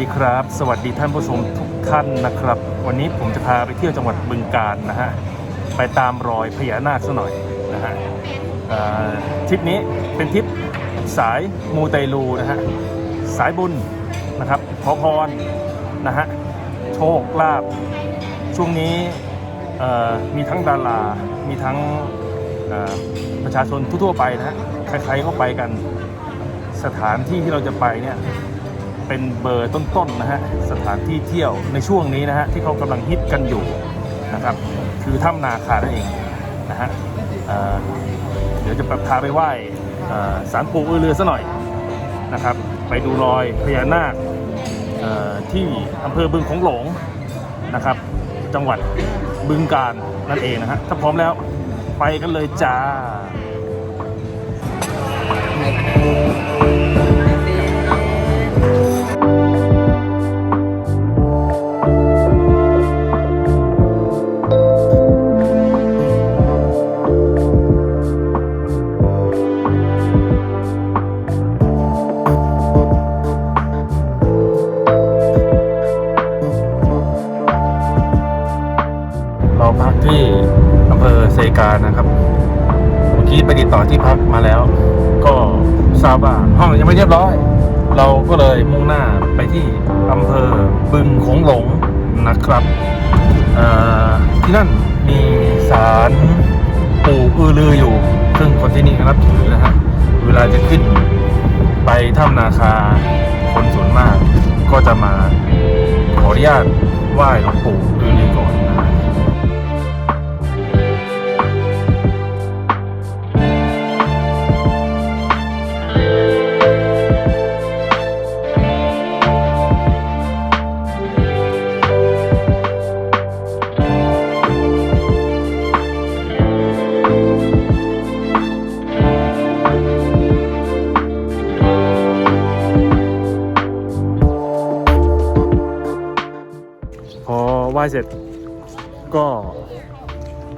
สวัสดีครับ สวัสดีท่านผู้ชมทุกท่านนะครับ วันนี้ผมจะพาไปเที่ยวจังหวัดบึงกาฬนะฮะไปตามรอยพญานาคซะหน่อยนะฮะทริปนี้เป็นทริปสายมูเตลูนะฮะสายบุญนะครับขอพรนะฮะโชคลาภช่วงนี้มีทั้งดารามีทั้งประชาชนทั่วไปนะฮะใครๆก็ไปกันสถานที่ที่เราจะไปเนี่ย เป็นเบอร์ต้นๆนะฮะสถานที่เที่ยวในช่วงนี้นะฮะที่เขากำลังฮิตกันอยู่นะครับคือถ้ำนาคานั่นเองนะฮะเเดี๋ยวจะพาไปไหว้เอ่อศาลปู่อือเรือซะหน่อยนะครับ ไปดูรอยพญานาคที่อำเภอบึงของหลงนะครับ จังหวัดบึงกาฬนั่นเองนะฮะถ้าพร้อมแล้วไปกันเลยจ้าเรา ซกานะครับเมื่อกี้ไปติดต่อที่พักมาแล้ว ก็ทราบว่าห้องยังไม่เรียบร้อย เราก็เลยมุ่งหน้าไปที่อำเภอบึงโขงหลงนะครับที่นั่นมีศาลปู่อือลืออยู่ ซึ่งคนที่นี่ก็นับถือนะฮะเวลาจะขึ้นไปถ้ำนาคาคนส่วนมาก ก็จะมาขออนุญาตไหว้หลวงปู่อือลือ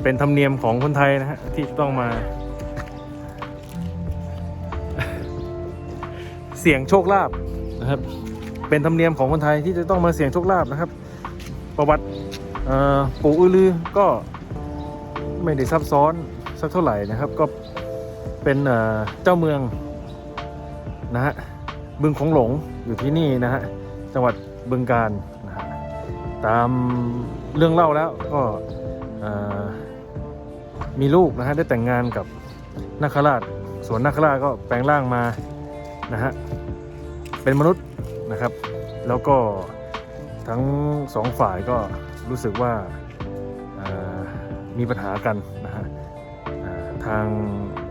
เป็นธรรมเนียมของคนไทยนะฮะที่ต้องมา เสี่ยงโชคลาภนะครับ เป็นธรรมเนียมของคนไทยที่จะต้องมาเสี่ยงโชคลาภนะครับ ประวัติเอ่อปู่อือลือก็ไม่ได้ซับซ้อนสักเท่าไหร่นะครับ ก็เป็นเอ่อเจ้าเมืองนะฮะบึงของหลงอยู่ที่นี่นะฮะจังหวัดบึงกาฬนะฮะตามเรื่องเล่าแล้วก็เอ่อ มีลูกนะฮะได้แต่งงานกับนาคราชส่วนนาคราชก็แปลงร่างมานะฮะเป็นมนุษย์นะครับ แล้วก็ทั้งสองฝ่ายก็รู้สึกว่ามีปัญหากันนะฮะทาง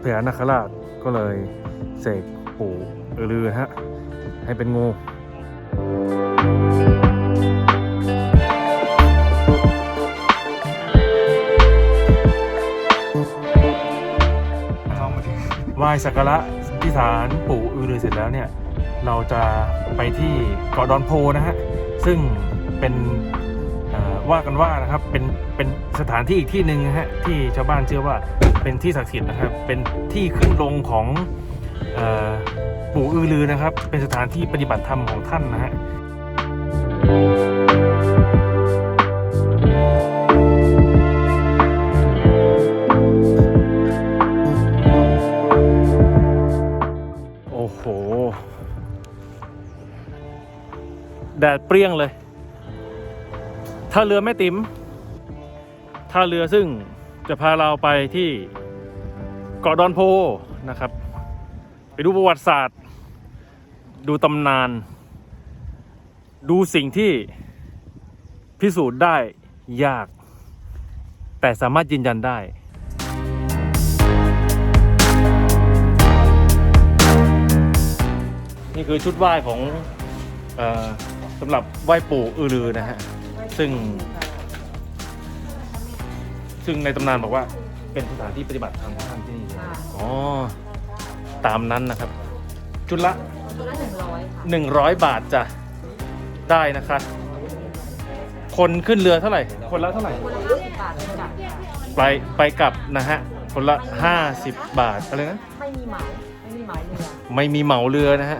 พญานาคราชก็เลยเสกปู่อือลือฮะให้เป็นงู ไหว้สักการะที่ศาลปู่อือรือเสร็จแล้วเนี่ย เราจะไปที่เกาะดอนโพนะฮะ ซึ่งเป็นว่ากันว่านะครับเป็นเป็นสถานที่อีกที่หนึ่งฮะที่ชาวบ้านเชื่อว่าเป็นที่ศักดิ์สิทธิ์นะครับ เป็นที่ขึ้นลงของออปู่อือรือนะครับ เป็นสถานที่ปฏิบัติธรรมของท่านนะฮะ ดดเปรี้ยงเลยถ้าเรือแม่ติ๋มถ้าเรือซึ่งจะพาเราไปที่เกาะดอนโพนะครับ ไปดูประวัติศาสตร์ ดูตำนาน ดูสิ่งที่พิสูจน์ได้ยาก แต่สามารถยืนยันได้นี่คือชุดไหว้ของอ สำหรับไหว้ปู่อือรือนะฮะ ซึ่ง ซึ่งในตำนานบอกว่าเป็นสถานที่ปฏิบัติธรรมของท่านที่นี่เลยค่ะอ๋อ ตามนั้นนะครับชุดละ ตัวละหนึ่งร้อยค่ะหนึ่งร้อยบาทจะได้นะคะคนขึ้นเรือเท่าไหร่ คนละเท่าไหร่คนละห้าสิบบาทเป็นจัดค่ะไปไปกลับนะฮะ คนละห้าสิบบาทอะไรนะ ไม่มีเหมาไม่มีเหมาเรือไม่มีเหมาเรือนะฮะ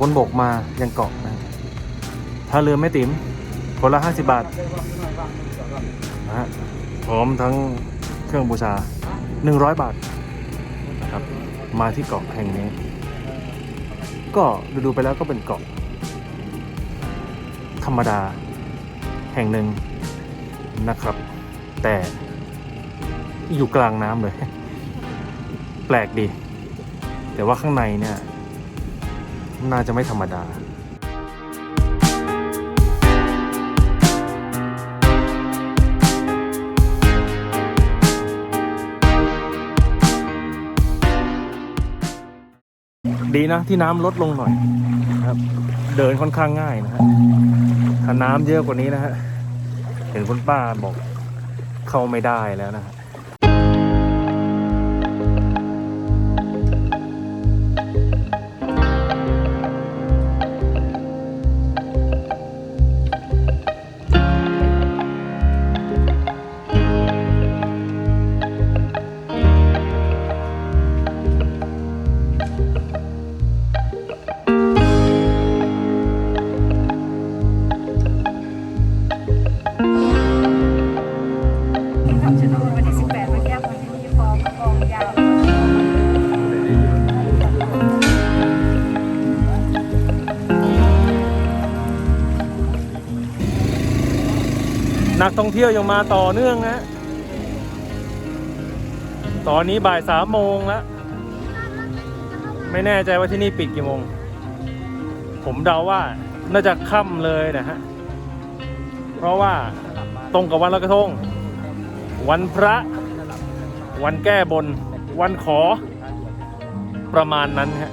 บนบกมายังเกาะนะถ้าเรือไม่ติ๋มคนละห้าสิบบาทนะฮะพร้อมทั้งเครื่องบูชาหนึ่งร้อยบาทนะครับมาที่เกาะแห่งนี้ ก็ดูๆไปแล้วก็เป็นเกาะ ธรรมดาแห่งหนึ่งนะครับ แต่อยู่กลางน้ำเลย แปลกดี แต่ว่าข้างในเนี่ย น่าจะไม่ธรรมดาดีนะที่น้ำลดลงหน่อยนะครับ เดินค่อนข้างง่ายนะฮะถ้าน้ำเยอะกว่านี้นะฮะเห็นคุณป้าบอกเข้าไม่ได้แล้วนะ ท่องเที่ยวยังมาต่อเนื่องนะ ตอนนี้บ่ายสามโมงแล้ว ไม่แน่ใจว่าที่นี่ปิดกี่โมง ผมเดาว่าน่าจะค่ำเลยนะฮะ เพราะว่าตรงกับวันลอยกระทง วันพระ วันแก้บน วันขอ ประมาณนั้นฮะ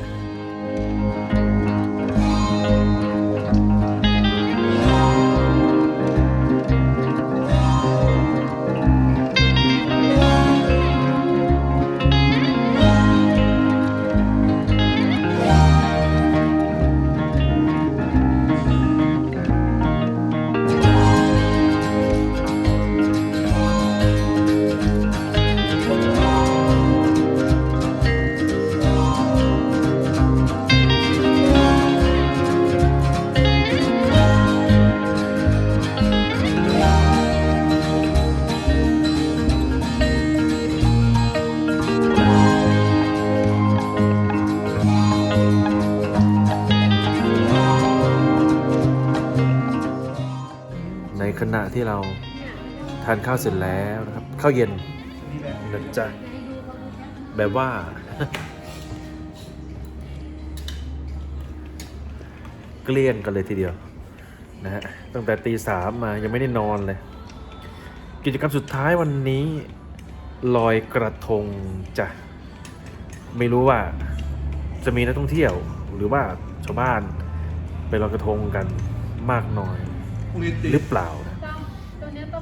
ทานข้าวเสร็จแล้วนะครับ ข้าวเย็นนะจ๊ะแบบว่า เกลี้ยงกันเลยทีเดียว นะฮะตั้งแต่ตีสามมายังไม่ได้นอนเลย กิจกรรมสุดท้ายวันนี้ ลอยกระทงจ้ะไม่รู้ว่า จะมีนักท่องเที่ยวหรือว่าชาวบ้านไปลอยกระทงกันมากน้อย หรือเปล่านะ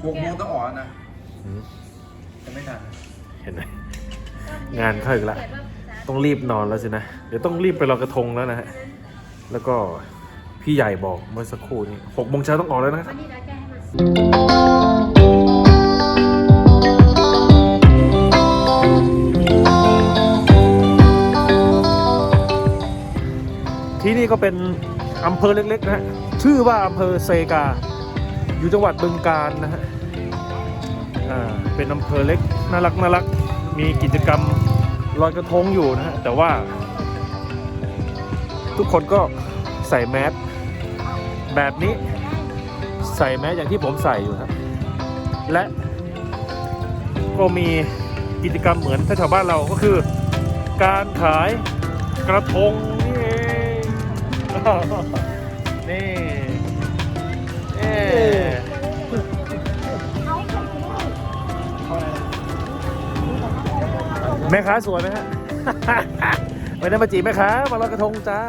หกโมงต้องออกแล้วนะอืมจะไม่ทันเห็นไหม งานเข้าอีกละ ต้องรีบนอนแล้วสินะ เดี๋ยวต้องรีบไปลอยกระทงแล้วนะฮะ แล้วก็พี่ใหญ่บอกเมื่อสักครู่นี้หกโมงเช้าต้องออกแล้วนะครับที่นี่ก็เป็นอำเภอเล็กๆนะฮะชื่อว่าอำเภอเซกา อยู่จังหวัดบึงกาฬนะฮะอ่าเป็นอำเภอเล็กน่ารักน่ารักมีกิจกรรมลอยกระทงอยู่นะฮะแต่ว่า ทุกคนก็ใส่แมสแบบนี้ใส่แมสอย่างที่ผมใส่อยู่ครับและก็มีกิจกรรมเหมือนถ้าชาวบ้านเราก็คือ การขายกระทงนี่เองนี่ แม่ค้าสวยไหมฮะไม่ได้มาจีบแม่ค้ามาลอยกระทงจ้า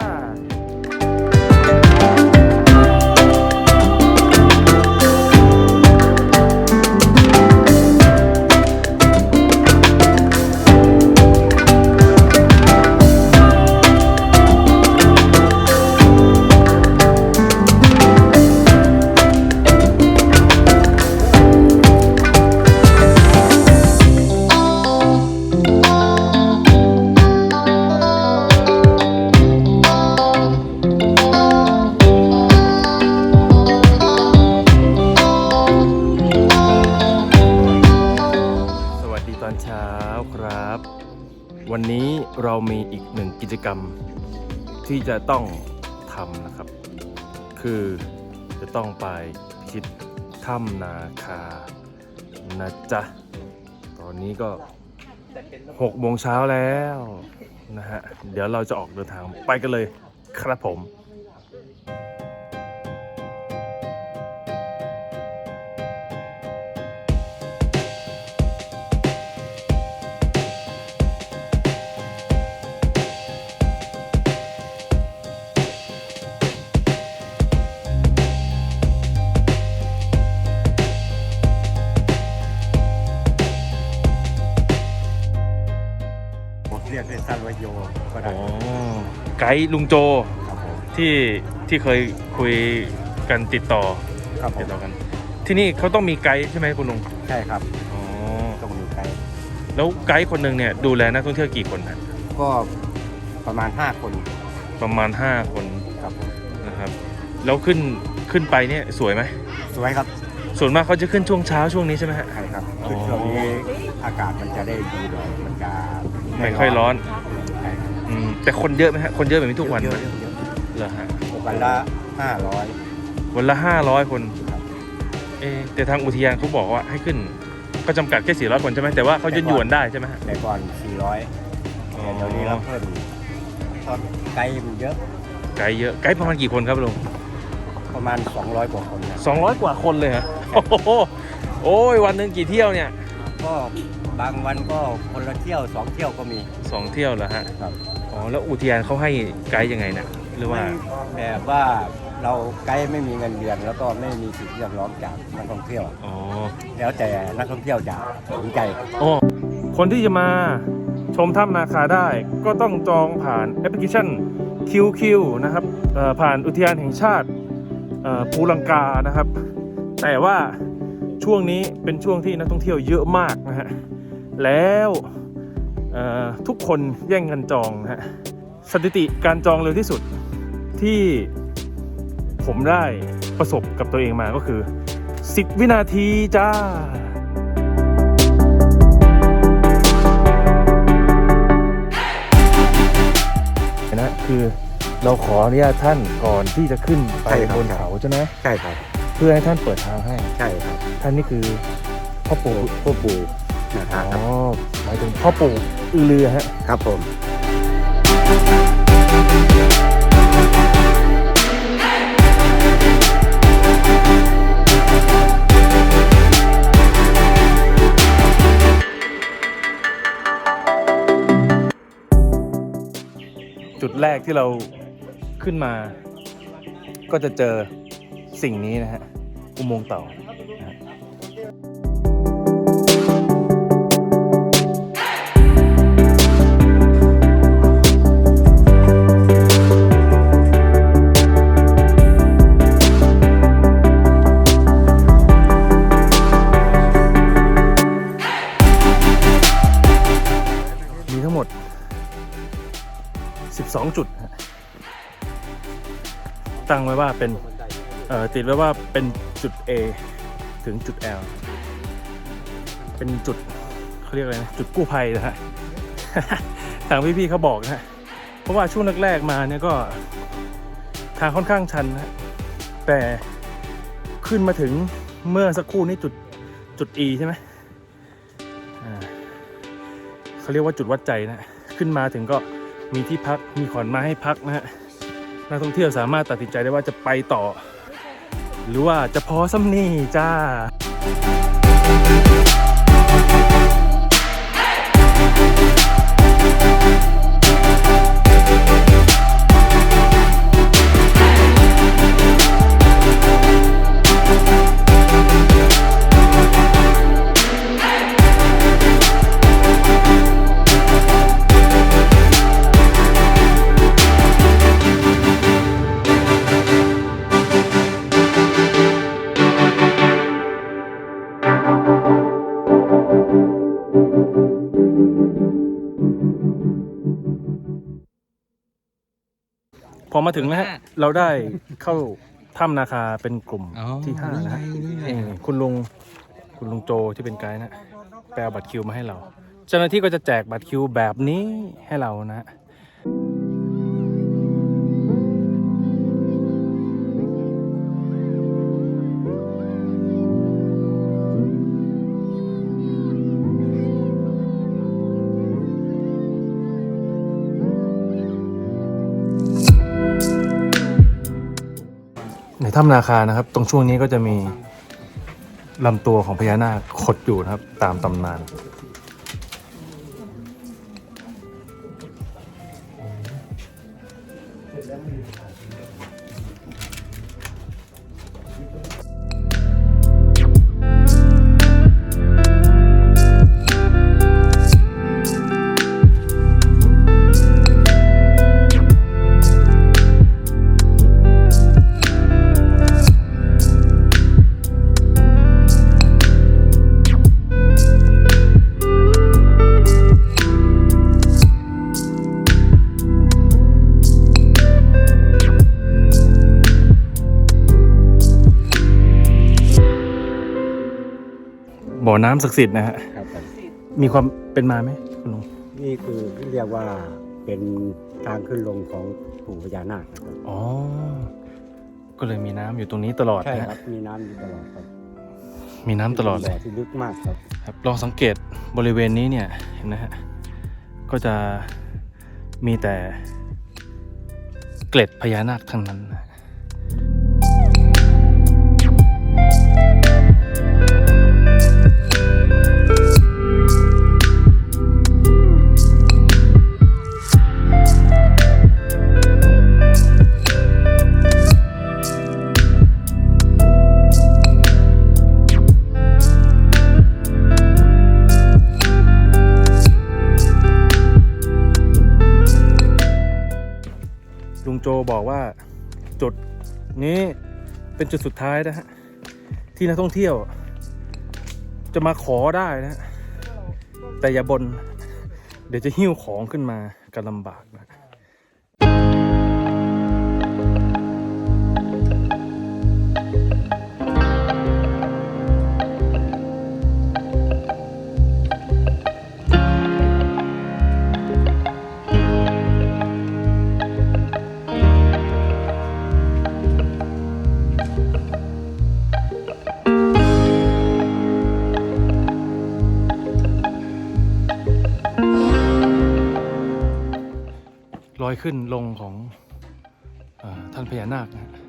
ที่จะต้องทำนะครับ คือจะต้องไปพิชิตถ้ำนาคานะจ๊ะ ตอนนี้ก็6โมงเช้าแล้วนะฮะ เดี๋ยวเราจะออกเดินทางไปกันเลยครับผม ได้อ๋อไกด์ลุงโจครับผมที่ที่เคยคุยกันติดต่อครับผติดมต่อกัน ที่นี่เขาต้องมีไกด์ใช่ไหมคุณลุงใช่ครับอ๋อต้องมีไกด์แล้วไกด์คนหนึ่งเนี่ยดูแลนักท่องเที่ยวกี่คนนะก็ประมาณ 5 คนประมาณ 5 คนครับผมนะครับแล้วขึ้นขึ้นไปเนี่ยสวยไหมสวยครับส่วนมากเขาจะขึ้นช่วงเช้าช่วงนี้ใช่ไหมฮะ ใช่ครับอ๋อคือช่วงนี้อากาศมันจะได้ดีหน่อยมันจะไม่ค่อยร้อนใช่ครับอืม แต่คนเยอะไหมฮะ คนเยอะแบบนี้ทุกวันเยไหมอะๆเยอะเหรอฮะๆวันละ500วันละห้าร้อยคนครับเอะแต่ทางอุทยานเขาบอกว่าให้ขึ้น ก็จำกัดแค่สี่ร้อยคนใช่ไหมแต่ว่าเขาจะหยวนได้ใช่ไหมฮะแต่ก่อน400แต่เดี๋ยวนี้เราเพิ่มเพราะไกด์มันเยอะ ไกด์เยอะไกด์ประมาณกี่คนครับลุงประมาณ 200 กว่าคนนะสองร้อยกว่าคนเลยฮะโอ้โหโอ้ยวันหนึ่งกี่เที่ยวเนี่ย ก็บางวันก็คนละเที่ยวสองเที่ยวก็มีสองเที่ยวเหรอฮะครับ อ๋อแล้วอุทยานเขาให้ไกด์ยังไงเนี่ยหรือว่าไม่แบบว่าเราไกด์ไม่มีเงินเดือน แล้วก็ไม่มีสิทธิ์เรียกร้องจากนักท่องเที่ยว อ๋อแล้วแต่นักท่องเที่ยวจะสนใจโอ้คนที่จะมาชมถ้ำนาคาได้ก็ต้องจองผ่านแอปพลิเคชัน QQ นะครับเอ่อผ่านอุทยานแห่งชาติเอ่อภูลังกานะครับ แต่ว่าช่วงนี้เป็นช่วงที่นักท่องเที่ยวเยอะมากนะฮะแล้วเอ่อ ทุกคนแย่งกันจองนะฮะสถิติการจองเร็วที่สุดที่ผมได้ประสบกับตัวเองมาก็คือ 10 วินาทีจ้านะคือเราขออนุญาตท่านก่อนที่จะขึ้นไปใช่ครับบนเขาใช่ไหมใช่ครับ เพื่อให้ท่านเปิดทางให้ ใช่ครับ ท่านนี่คือพ่อปู่ผู้ปู่ นะคอ๋รับอหมายถึงพ่อปู่อือเรือฮะครับผม จุดแรกที่เราขึ้นมา ก็จะเจอสิ่งนี้นะฮะอุโมงค์เต่า ตั้งไว้ว่าเป็นเอ่อติดไว้ว่าเป็นจุด A ถึงจุด L เป็นจุดเขาเรียกอะไรนะจุดกู้ภัยนะฮะทางพี่ๆเขาบอกนะฮะเพราะว่าช่วงแรกๆมาเนี่ยก็ทางค่อนข้างชันนะแต่ขึ้นมาถึงเมื่อสักครู่นี้จุดจุด E ใช่ไหมอ่าเขาเรียกว่าจุดวัดใจนะ ขึ้นมาถึงก็มีที่พักมีขอนไม้ให้พักนะฮะ นักท่องเที่ยวสามารถตัดสินใจได้ว่าจะไปต่อ หรือว่าจะพอซ้ำนี่จ้า ถึงนะฮะเราได้เข้าถ้ำนาคาเป็นกลุ่มที่ห้านะฮะเออคุณลุงคุณลุงโจที่เป็นไกด์นะแปลบัตรคิวมาให้เรา เจ้าหน้าที่ก็จะแจกบัตรคิวแบบนี้ให้เรานะฮะ ถ้ำนาคานะครับ ตรงช่วงนี้ก็จะมีลำตัวของพญานาคขดอยู่นะครับ ตามตำนาน น้ำศักดิ์สิทธิ์นะฮะ ครับผมมีความเป็นมาไหมคุณลุง นี่คือเรียกว่าเป็นทางขึ้นลงของปู่พญานาคนะครับอ๋อ ก็เลยมีน้ำอยู่ตรงนี้ตลอดใช่นะครัฮะบมีน้ำอยู่ตลอดครับมีน้ำตลอดเลบ่ยที่ลึกมากครับ ครับลองสังเกตบริเวณนี้เนี่ยเห็นนะฮะก็จะมีแต่เกล็ดพญานาคทั้งนั้นนะ จุดนี้เป็นจุดสุดท้ายนะฮะที่นักท่องเที่ยว จะมาขอได้นะแต่อย่าบน เดี๋ยวจะหิ้วของขึ้นมากันลำบากนะ ลอยขึ้นลงของอท่านพญานาคนะ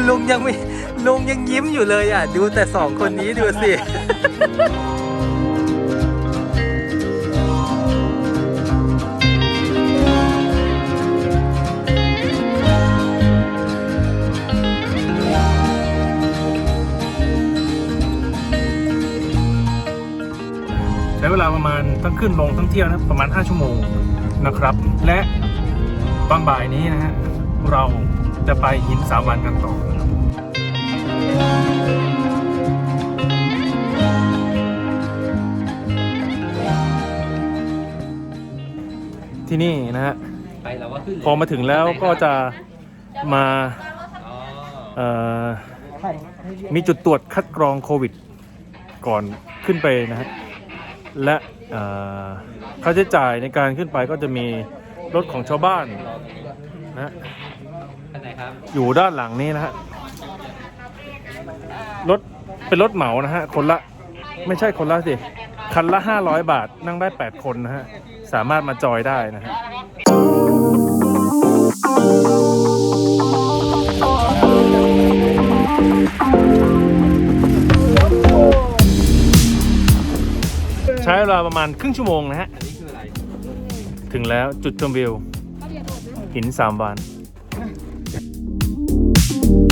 คุณลุงยังไม่ลุงยังยิ้มอยู่เลยอะ ดูแต่สองคนนี้ดูสิ ใช้เวลาประมาณทั้งขึ้นลงทั้งเที่ยวนะประมาณ 5 ชั่วโมงนะครับ และตอนบ่ายนี้นะฮะ เราจะไปหินสามวันกันต่อ ที่นี่นะฮะไปแล้วว่าขึ้นเลยพอมาถึงแล้วก็จะมาอ๋อเอ่อมีจุดตรวจคัดกรองโควิด ก่อนขึ้นไปนะฮะและเอ่อค่าใช้จ่ายในการขึ้นไปก็จะมีรถของชาวบ้านนะฮะท่านไหนครับอยู่ด้านหลังนี้นะฮะรถเป็นรถเหมานะฮะคนละไม่ใช่คนละสิคันละ 500 บาทนั่งได้ 8 คนนะฮะ สามารถมาจอยได้นะฮะใช้เวลาประมาณครึ่งชั่วโมงนะฮะ ถึงแล้วจุดชมวิว หินสามวานอัน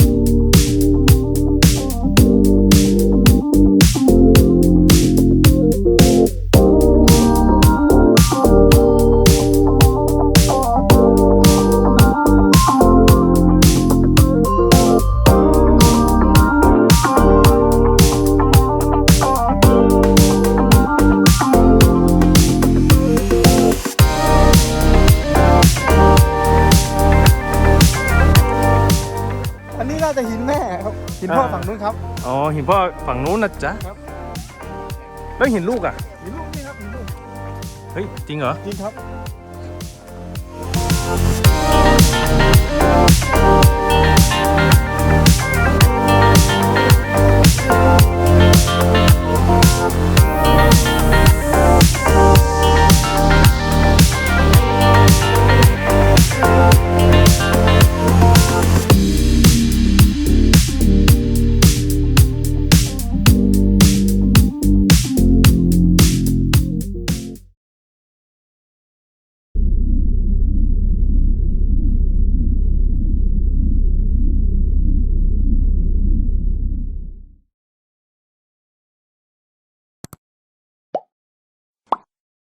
ฝั่งนู้นนะจ๊ะครับแล้วหินลูกอะหินลูกนี่ครับหินลูกเฮ้ย จริงเหรอ จริงครับ